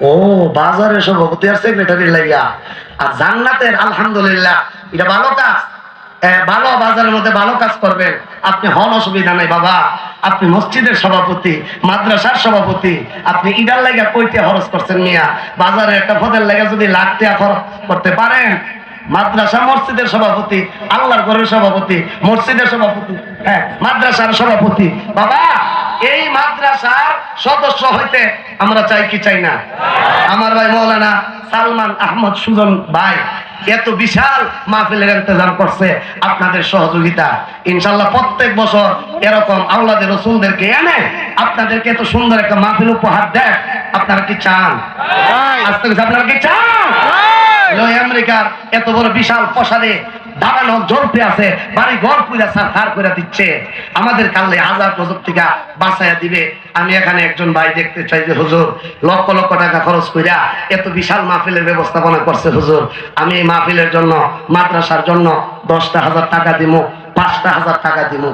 ও, বাজারের সভাপতি আর সেক্রেটারি লাইয়া আর জান্নাতের, আলহামদুলিল্লাহ, এটা ভালো কাজ। ভালো বাজারের মধ্যে ভালো কাজ করবেন। আপনি হন অসুবিধা নাই বাবা। আপনি মসজিদের সভাপতি, মাদ্রাসার সভাপতি, আপনি ইডার লাগা কইতে খরচ করছেন মিয়া। বাজারে একটা পদের লাগা যদি লাখ টাকা খরচ করতে পারেন, মাদ্রাসা মসজিদের সভাপতি, আল্লাহর ঘরের সভাপতি, মসজিদের সভাপতি হ্যাঁ মাদ্রাসার সভাপতি। বাবা এই মাদ্রাসার সদস্য হইতে আমরা চাই কি চাই না? আমার ভাই মৌলানা সালমান আহমদ সুজন ভাই এত বিশাল মাহফিলের ইন্তজাম করছে আপনাদের সহযোগিতা। ইনশাল্লাহ প্রত্যেক বছর এরকম আল্লাদের রসুলদেরকে এনে আপনাদেরকে এত সুন্দর একটা মাহফিল উপহার দেয়। আপনারা কি চান? আজকে আপনারা কি চান? আমেরিকার এত বড় বিশাল প্রসাদে দাঁড়ানো জ্বলতে আছে, বাড়ি ঘর পুরা সার করে দিচ্ছে। আমাদের কালে হাজার থেকে বাঁচাইয়া দিবে। আমি এখানে একজন ভাই দেখতে চাই যে, হুজুর, লক্ষ লক্ষ টাকা খরচ কইরা এত বিশাল মাহফিলের ব্যবস্থাপনা করছে, হুজুর। আমি এই মাহফিলের জন্য, মাদ্রাসার জন্য দশটা হাজার টাকা দিব পাঁচটা হাজার টাকা দিব